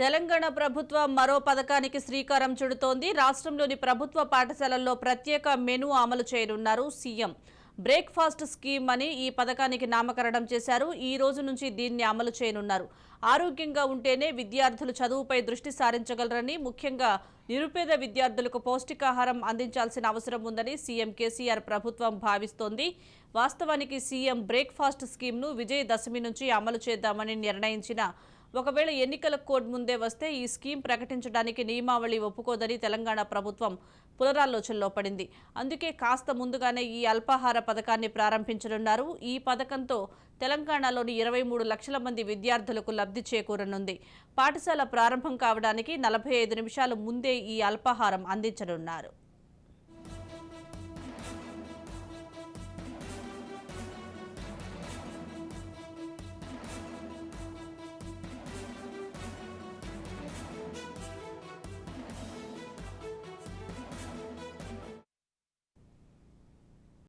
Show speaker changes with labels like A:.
A: తెలంగాణ ప్రభుత్వం మరో పథకానికి శ్రీకారం చుడుతోంది. రాష్ట్రంలోని ప్రభుత్వ పాఠశాలల్లో ప్రత్యేక మెను అమలు చేయనున్నారు సీఎం. బ్రేక్ఫాస్ట్ స్కీమ్ అని ఈ పథకానికి నామకరణం చేశారు. ఈ రోజు నుంచి దీన్ని అమలు చేయనున్నారు. ఆరోగ్యంగా ఉంటేనే విద్యార్థులు చదువుపై దృష్టి సారించగలరని ముఖ్యంగా నిరుపేద విద్యార్థులకు పౌష్టికాహారం అందించాల్సిన అవసరం ఉందని సీఎం కేసీఆర్ ప్రభుత్వం భావిస్తోంది. వాస్తవానికి సీఎం బ్రేక్ఫాస్ట్ స్కీమ్ను విజయదశమి నుంచి అమలు చేద్దామని నిర్ణయించిన ఒకవేళ ఎన్నికల కోడ్ ముందే వస్తే ఈ స్కీమ్ ప్రకటించడానికి నియమావళి ఒప్పుకోదని తెలంగాణ ప్రభుత్వం పునరాలోచనలో పడింది. అందుకే కాస్త ముందుగానే ఈ అల్పాహార పథకాన్ని ప్రారంభించనున్నారు. ఈ పథకంతో తెలంగాణలోని ఇరవై మూడు లక్షల మంది విద్యార్థులకు లబ్ధి చేకూరనుంది. పాఠశాల ప్రారంభం కావడానికి నలభై ఐదు నిమిషాల ముందే ఈ అల్పాహారం అందించనున్నారు.